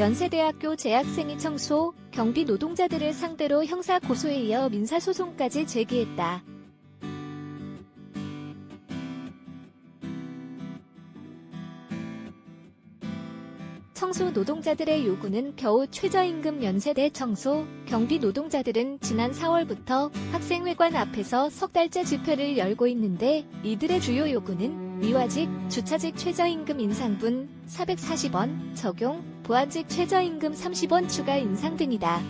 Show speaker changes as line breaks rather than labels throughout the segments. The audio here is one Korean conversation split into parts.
연세대학교 재학생이 청소, 경비 노동자들을 상대로 형사 고소에 이어 민사소송까지 제기했다. 청소 노동자들의 요구는 겨우 최저임금 연세대 청소, 경비 노동자들은 지난 4월부터 학생회관 앞에서 석 달째 집회를 열고 있는데 이들의 주요 요구는 미화직, 주차직 최저임금 인상분 440원 적용, 보안직 최저임금 30원 추가 인상 등이다.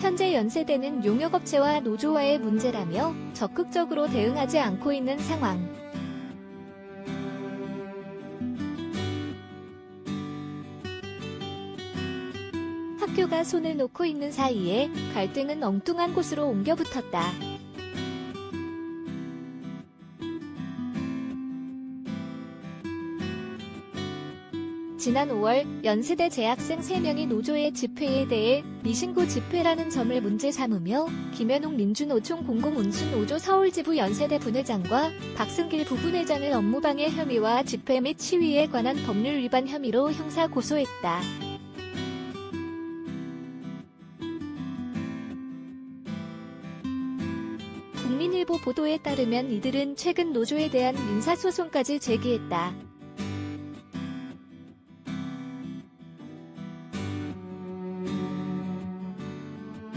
현재 연세대는 용역업체와 노조와의 문제라며 적극적으로 대응하지 않고 있는 상황. 학교가 손을 놓고 있는 사이에 갈등은 엉뚱한 곳으로 옮겨 붙었다. 지난 5월 연세대 재학생 3명이 노조의 집회에 대해 미신고 집회라는 점을 문제 삼으며 김현웅 민주노총 공공운수 노조 서울지부 연세대 분회장과 박승길 부분회장을 업무방해 혐의와 집회 및 시위에 관한 법률 위반 혐의로 형사 고소했다. 국민일보 보도에 따르면 이들은 최근 노조에 대한 민사소송까지 제기했다.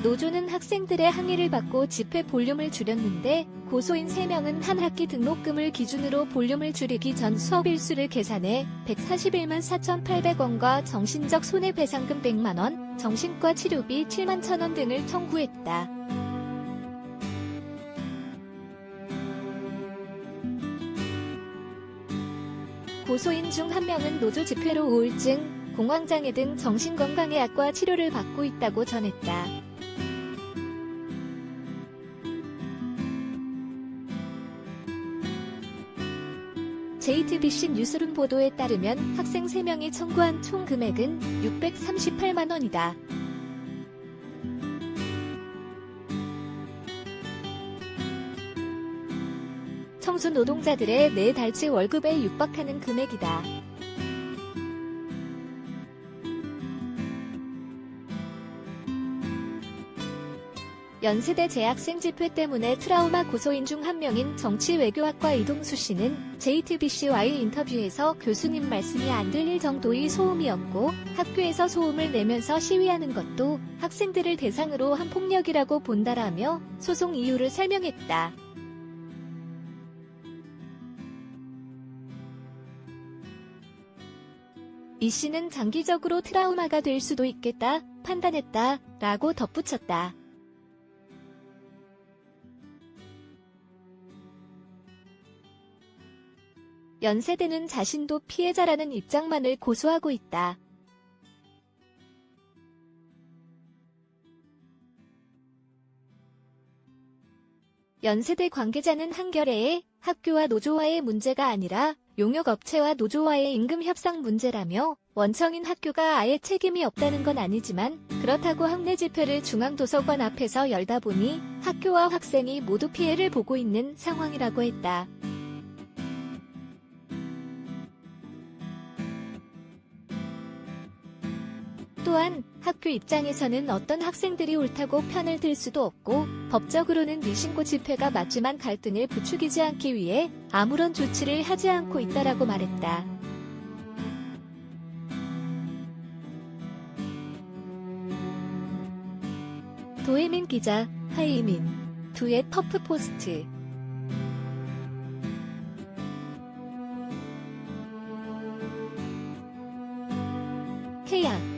노조는 학생들의 항의를 받고 집회 볼륨을 줄였는데 고소인 3명은 한 학기 등록금을 기준으로 볼륨을 줄이기 전 수업 일수를 계산해 141만 4,800원과 정신적 손해배상금 100만원, 정신과 치료비 7만 1천원 등을 청구했다. 고소인 중 한 명은 노조 집회로 우울증, 공황장애 등 정신건강의 약과 치료를 받고 있다고 전했다. JTBC 뉴스룸 보도에 따르면 학생 3명이 청구한 총 금액은 638만 원이다. 청소 노동자들의 네 달치 월급에 육박하는 금액이다. 연세대 재학생 집회 때문에 트라우마 고소인 중 한 명인 정치외교학과 이동수 씨는 JTBC와의 인터뷰에서 교수님 말씀이 안 들릴 정도의 소음이었고 학교에서 소음을 내면서 시위하는 것도 학생들을 대상으로 한 폭력이라고 본다라며 소송 이유를 설명했다. 이 씨는 장기적으로 트라우마가 될 수도 있겠다 판단했다 라고 덧붙였다. 연세대는 자신도 피해자라는 입장만을 고소하고 있다. 연세대 관계자는 한겨레에 학교와 노조와의 문제가 아니라 용역업체와 노조와의 임금 협상 문제라며 원청인 학교가 아예 책임이 없다는 건 아니지만 그렇다고 학내 집회를 중앙도서관 앞에서 열다 보니 학교와 학생이 모두 피해를 보고 있는 상황이라고 했다. 또한 학교 입장에서는 어떤 학생들이 옳다고 편을 들 수도 없고 법적으로는 미신고 집회가 맞지만 갈등을 부추기지 않기 위해 아무런 조치를 하지 않고 있다라고 말했다. 도혜민 기자, 하이민, 두의 터프 포스트. 케양